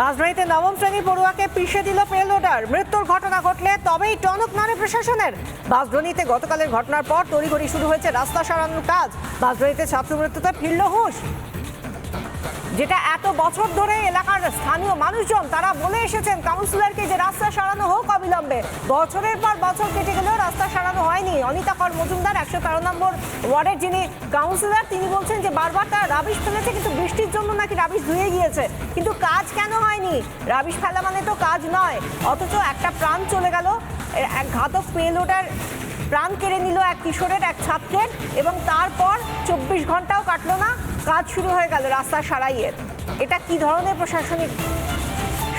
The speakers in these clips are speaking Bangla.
বাসবাড়িতে নবম শ্রেণি পড়ুয়াকে পিষে দিল পেলোডার মৃত্যুর ঘটনা ঘটলে তবেই টনক নাড়ে প্রশাসনের। বাসদ্রোণীতে গতকালের ঘটনার পর তড়িঘড়ি শুরু হয়েছে রাস্তা সারানোর কাজ। বাসদ্রোণীতে ছাত্র মৃত্যুতে ফিরল হুঁশ। যেটা এত বছর ধরে এলাকার স্থানীয় মানুষজন, তারা বলে এসেছেন কাউন্সিলরকে যে রাস্তা সারানো হোক অবিলম্বে। বছরের পর বছর কেটে গেলেও রাস্তা সারানো হয়নি। অনিতা কর মজুমদার, একশো তেরো নম্বর ওয়ার্ডের যিনি কাউন্সিলর, তিনি বলছেন যে বারবার তারা রাবিশ ফেলেছে, কিন্তু বৃষ্টির জন্য নাকি রাবিশ ধুয়ে গিয়েছে। কিন্তু কাজ কেন হয়নি? রাবিশ ফেলা মানে তো কাজ নয়। অথচ একটা প্রাণ চলে গেল। এক ঘাতক পেলোডার প্রাণ কেড়ে নিল এক কিশোরের, এক ছাত্রের, এবং তারপর চব্বিশ ঘন্টাও কাটলো না। কাজ শুরু হয়ে গেল রাস্তা সারাইয়ের। এটা কি ধরনের প্রশাসনিক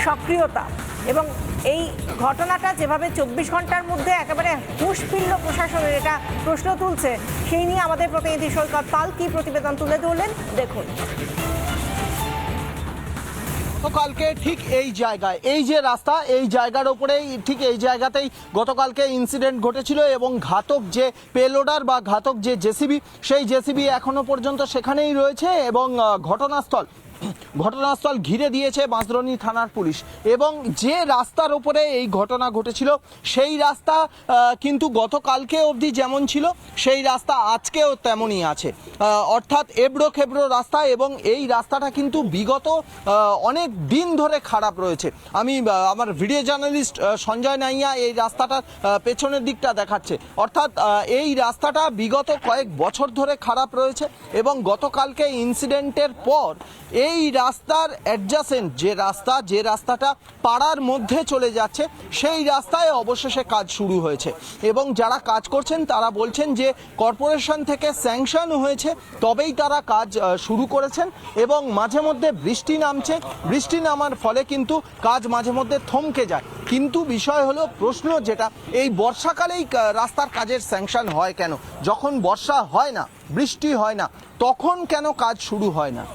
সক্রিয়তা? এবং এই ঘটনাটা যেভাবে চব্বিশ ঘণ্টার মধ্যে একেবারে হুঁশ প্রশাসনের, এটা প্রশ্ন তুলছে, সেই নিয়ে আমাদের প্রতিনিধি সৈকত পাল কি প্রতিবেদন তুলে ধরলেন, দেখুন। গতকালকে ঠিক এই জায়গায়, এই যে রাস্তা, এই জায়গার ওপরেই ঠিক এই জায়গাতেই গতকালকে ইনসিডেন্ট ঘটেছিল এবং ঘাতক যে পেলোডার বা ঘাতক যে জেসিবি, সেই জেসিবি এখনও পর্যন্ত সেখানেই রয়েছে এবং ঘটনাস্থল ঘটনাস্থল ঘিরে দিয়েছে বাঁশদ্রোণী থানার পুলিশ। এবং যে রাস্তার ওপরে এই ঘটনা ঘটেছিল, সেই রাস্তা কিন্তু গতকালকে অবধি যেমন ছিল, সেই রাস্তা আজকেও তেমনই আছে। অর্থাৎ এবড়ো খেবড়ো রাস্তা এবং এই রাস্তাটা কিন্তু বিগত অনেক দিন ধরে খারাপ রয়েছে। আমি আমার ভিডিও জার্নালিস্ট সঞ্জয় নাইয়া এই রাস্তাটার পেছনের দিকটা দেখাচ্ছে। অর্থাৎ এই রাস্তাটা বিগত কয়েক বছর ধরে খারাপ রয়েছে এবং গতকালকে ইনসিডেন্টের পর এই রাস্তার অ্যাডজাসেন্ট যে রাস্তা, যে রাস্তাটা পাড়ার মধ্যে চলে যাচ্ছে, সেই রাস্তায় অবশেষে কাজ শুরু হয়েছে। এবং যারা কাজ করছেন, তারা বলছেন যে কর্পোরেশন থেকে স্যাংশন হয়েছে, তবেই তারা কাজ শুরু করেছেন এবং মাঝে মধ্যে বৃষ্টি নামছে। বৃষ্টি নামার ফলে কিন্তু কাজ মাঝে মধ্যে থমকে যায়। কিন্তু বিষয় হলো, প্রশ্ন যেটা, এই বর্ষাকালেই রাস্তার কাজের স্যাংশন হয় কেন? যখন বর্ষা হয় না, বৃষ্টি হয় না, তখন কেন কাজ শুরু হয় না?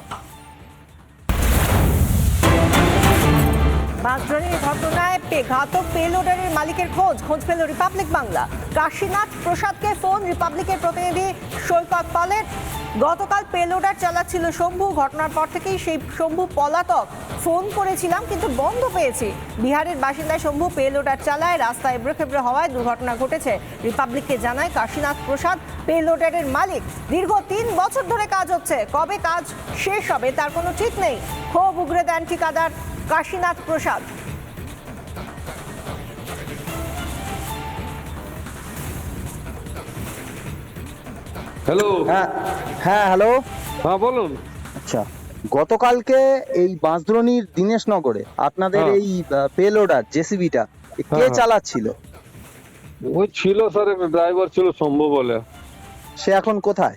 বাঁশদ্রোণীর ঘটনায় ঘাতক পেলোডারের মালিকের খোঁজ খোঁজ পেল রিপাবলিক বাংলা কাশীনাথ প্রসাদকে ফোন রিপাবলিকের প্রতিনিধি সৈকত পালের। গতকাল পেলোডার চালাচ্ছিল শম্ভু। ঘটনার পর থেকেই সেই শম্ভু পলাতক ফোন করেছিলাম, কিন্তু বন্ধ পেয়েছি। বিহারের বাসিন্দায় শম্ভু পেলোডার চালায়, রাস্তায় এবড়োখেবড়ো হওয়ায় দুর্ঘটনা ঘটেছে। রিপাবলিককে জানায় কাশীনাথ প্রসাদ, পেলোডারের মালিক, দীর্ঘ তিন বছর ধরে কাজ হচ্ছে। কবে কাজ শেষ হবে তার কোনো ঠিক নেই। ক্ষোভ উগরে দেন ঠিকাদার কাশীনাথ প্রসাদ। হ্যালো হ্যাঁ হ্যাঁ হ্যালো হ্যাঁ বলুন। আচ্ছা গতকালকে এই বাঁশদ্রোণীর দীনেশনগরে আপনাদের হ্যাঁ। এই পেলোডার জেসিবিটা কে হ্যাঁ। চালাচ্ছিল? ওই ছিল স্যার ড্রাইভার ছিল শম্ভু বলে। সে এখন কোথায়?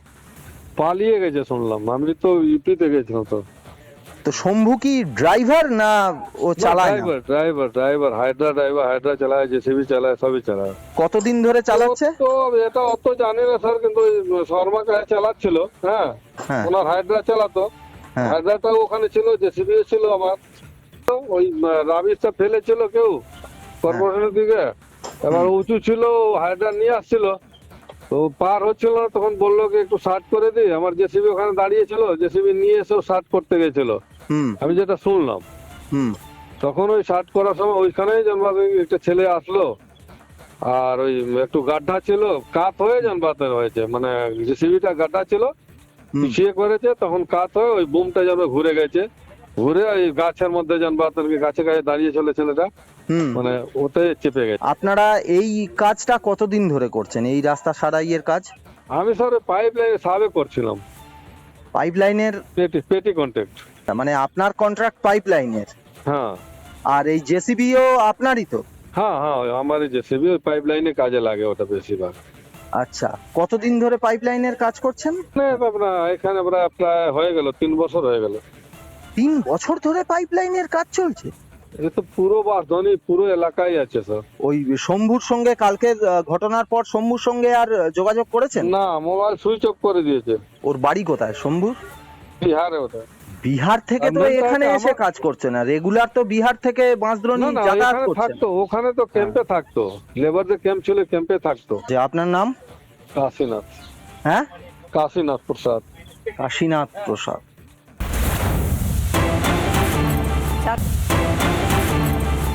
পালিয়ে গেছে শুনলাম। আমি তো ইউপিতে গেছিলাম তো। তো শম্ভু কি ড্রাইভার না ও চালায়? Driver driver driver hydra driver hydra চালায় জেসিবি চালায় সবই চালায়। কতদিন ধরে চালাচ্ছে? তো এটা অত জানি না স্যার কিন্তু শর্মা কাছে চালাচ্ছিল হ্যাঁ? হ্যাঁ। ওনার হাইড্রা চালাতো। হ্যাঁ। হাইড্রাটাও ওখানে ছিল জেসিবি ছিল আমার ওই রাবিশটা ফেলেছিল কেউ কর্পোরেশনের দিকে। এবার উঁচু ছিল হাইড্রা নিয়ে আসছিল। তো পার হচ্ছিল না তখন বলল কি একটু শার্ট করে দিই আমার জেসিবি ওখানে দাঁড়িয়ে ছিল জেসিবি নিয়ে এসেও শার্ট করতে গেছিল। হুম। আমি যেটা শুনলাম। হুম। তখন ওই শার্ট করার সময় ওইখানেই জানবাতে একটা ছেলে আসলো আর ওই একটু গাড্ডা ছিল কাত হয়ে জানবাতে হয়েছে মানে জেসিবিটা গাড্ডা ছিল। পিছিয়ে করেছে তখন কাত হয়ে ওই বুমটা যেন ঘুরে গেছে। ঘুরে ওই গাছের মধ্যে জানবাতে গাছে গাছে দাঁড়িয়ে ছিল ছেলেটা। মানে ওতে চেপে গেছে। আপনারা এই কাজটা কতদিন ধরে করছেন? এই রাস্তা সারাইয়ের কাজ? আমি স্যার পাইপ লাইনে সাবে করছিলাম। পাইপ লাইনের পেটি পেটি কন্ট্যাক্ট মানে আপনার কন্ট্রাক্ট পাইপ লাইনের হ্যাঁ। আর এই জেসিবিও আপনারই তো? হ্যাঁ হ্যাঁ আমার জেসিবি ওই পাইপ লাইনে কাজে লাগে ওটা বেশিরভাগ। আচ্ছা কতদিন ধরে পাইপ লাইনের কাজ করছেন? আপনার এখানে প্রায় প্রায় হয়ে গেল তিন বছর হয়ে গেল। তিন বছর ধরে পাইপ লাইনের কাজ চলছে? তো পুরো বাসধনী পুরো এলাকায় আছে স্যার। ওই শম্ভুর সঙ্গে কালকের ঘটনার পর শম্ভুর সঙ্গে আর যোগাযোগ করেছেন? না মোবাইল সুইচ অফ করে দিয়েছে। ওর বাড়ি কোথায় শম্ভুর বিহারে ওটা। বিহার থেকে তো এখানে এসে কাজ করছে না। রেগুলার তো বিহার থেকে বাঁশদ্রোণী যাতায়াত করছে। থাকতো ওখানে তো ক্যাম্পে থাকতো। লেবার যে ক্যাম্প ছিল ক্যাম্পে থাকতো। যে আপনার নাম? কাশীনাথ। হ্যাঁ? কাশীনাথ প্রসাদ। কাশীনাথ প্রসাদ।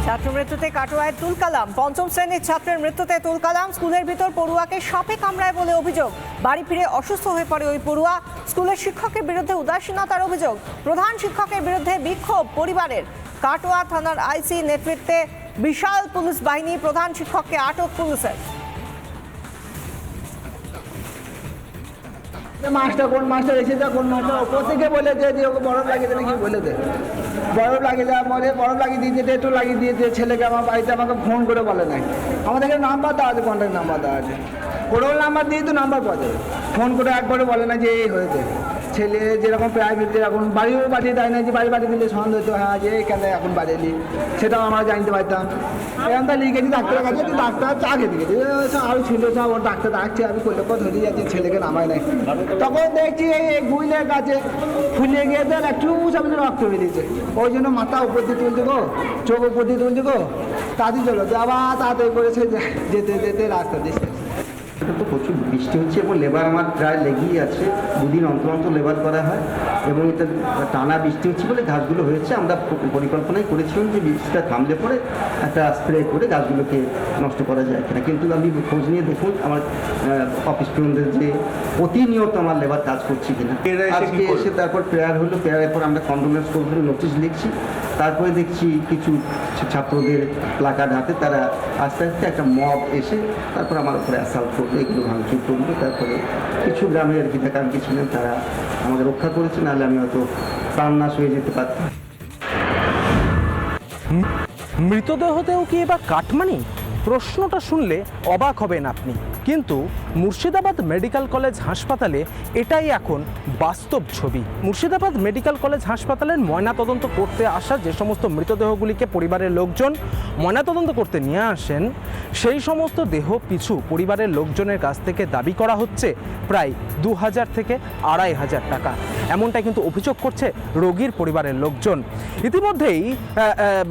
ছাত্র- মৃত্যুতে কাটোয়ায় তুলকালাম। পঞ্চম শ্রেণির ছাত্রের মৃত্যুতে তুলকালাম। স্কুলের ভিতর পড়ুয়াকে সাপে কামড়ায় বলে অভিযোগ। বাড়ি ফিরে অসুস্থ হয়ে পড়ে ওই পড়ুয়া। স্কুলের শিক্ষকের বিরুদ্ধে উদাসীনতার অভিযোগ। প্রধান শিক্ষকের বিরুদ্ধে বিক্ষোভ পরিবারের। কাটোয়া থানার আইসি নেতৃত্বে বিশাল পুলিশ বাহিনী প্রধান শিক্ষককে আটক পুলিশের। মাছটা কোন মাছটা এসেছে, কোন মাছটা ওপর থেকে বলে যে ওকে বরফ লাগিয়ে দেবে, কি বলে দে? বরফ লাগিয়ে দেওয়ার পরে, বরফ লাগিয়ে দিয়ে দিয়েছে একটু লাগিয়ে দিয়েছে ছেলেকে আমার বাড়িতে আমাকে ফোন করে বলে নাই। আমাদেরকে নাম্বার দেওয়া আছে কন্ট্যাক্ট নাম্বার দেওয়া আছে। ওরও নাম্বার দিয়ে তো নাম্বার পাওয়া যাবে ফোন করে একবারে বলে না যে, এই হয়েছে। ছেলে যেরকম প্রাইভেট যেরকম বাড়িও পাঠিয়ে দেয় না যে বাড়ি পাঠিয়ে দিলে সন্দেহ হতো হ্যাঁ যে কেন এখন বাড়ি এলি সেটাও আমরা জানতে পারতাম। এখন তো লিখেছি ডাক্তারের কাছে ডাক্তার চা খেতে গেছে। আরও ছিল সব ওর ডাক্তার ডাকছে, আমি করলে কত ধরে যাচ্ছি ছেলেকে নামায় নাই। তখন দেখছি এই গুইলের কাছে ফুলে গিয়ে দেন, একটু সামনে রক্ত বেরিয়েছে। ওই জন্য মাথা উপর দিয়ে তুলতে গো, চোখ উপর দিয়ে তুলতে গো তাড়াতাড়ি চলো যে আবার তাড়াতাড়ি করেছে যেতে যেতে রাস্তা দিচ্ছে এটা তো প্রচুর বৃষ্টি হচ্ছে এবং লেবার আমার প্রায় লেগেই আছে। দুদিন অন্তর অন্তর লেবার করা হয় এবং এটা টানা বৃষ্টি হচ্ছে বলে গাছগুলো হয়েছে। আমরা পরিকল্পনাই করেছিলাম যে বৃষ্টিটা থামলে পরে একটা স্প্রে করে গাছগুলোকে নষ্ট করা যায় কিনা। কিন্তু আমি খোঁজ নিয়ে দেখুন আমার অফিস ফ্রেন্ডদের যে প্রতিনিয়ত আমার লেবার কাজ করছে কিনা। আজকে এসে তারপর প্রেয়ার হলো। প্রেয়ারের পর আমরা কন্ডোলেন্স করব নোটিশ লিখছি। তারপরে দেখছি কিছু ছাত্রদের প্লাকার্ড হাতে তারা আস্তে আস্তে একটা মব এসে তারপর আমার উপরে অ্যাসাল্ট করল, এগুলো ভাঙচুর করল। তারপরে কিছু গ্রামের হিতাকাঙ্ক্ষী ছিলেন তারা আমাকে রক্ষা করেছে, নাহলে আমি হয়তো প্রাণনাশ হয়ে যেতে পারতাম। মৃতদেহতেও কি এবার কাটমানি? প্রশ্নটা শুনলে অবাক হবেন আপনি। কিন্তু মুর্শিদাবাদ মেডিকেল কলেজ হাসপাতালে এটাই এখন বাস্তব ছবি। মুর্শিদাবাদ মেডিকেল কলেজ হাসপাতালের ময়নাতদন্ত করতে আসা যে সমস্ত মৃতদেহগুলিকে পরিবারের লোকজন ময়নাতদন্ত করতে নিয়ে আসেন, সেই সমস্ত দেহ পিছু পরিবারের লোকজনের কাছ থেকে দাবি করা হচ্ছে প্রায় দু হাজার থেকে আড়াই হাজার টাকা। এমনটাই কিন্তু অভিযোগ করছে রোগীর পরিবারের লোকজন। ইতিমধ্যেই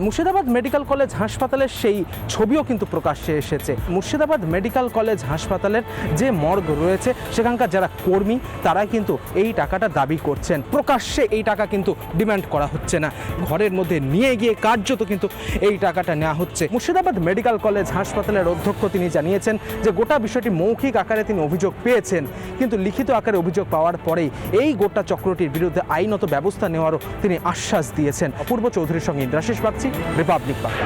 মুর্শিদাবাদ মেডিকেল কলেজ হাসপাতালের সেই ছবিও কিন্তু প্রকাশ্যে এসেছে। মুর্শিদাবাদ মেডিকেল কলেজ হাসপাতালের যে মর্গ রয়েছে, সেখানকার যারা কর্মী, তারাই কিন্তু এই টাকাটা দাবি করছেন। প্রকাশ্যে এই টাকা কিন্তু ডিমান্ড করা হচ্ছে না। ঘরের মধ্যে নিয়ে গিয়ে কার্যত কিন্তু এই টাকাটা নেওয়া হচ্ছে। মুর্শিদাবাদ মেডিকেল কলেজ হাসপাতালের অধ্যক্ষ তিনি জানিয়েছেন যে গোটা বিষয়টি মৌখিক আকারে তিনি অভিযোগ পেয়েছেন। কিন্তু লিখিত আকারে অভিযোগ পাওয়ার পরেই এই গোটা চক্রটির বিরুদ্ধে আইনত ব্যবস্থা নেওয়ারও তিনি আশ্বাস দিয়েছেন। অপূর্ব চৌধুরীর সঙ্গে ইন্দ্রাশিস বাগচি রিপাবলিক বাংলা।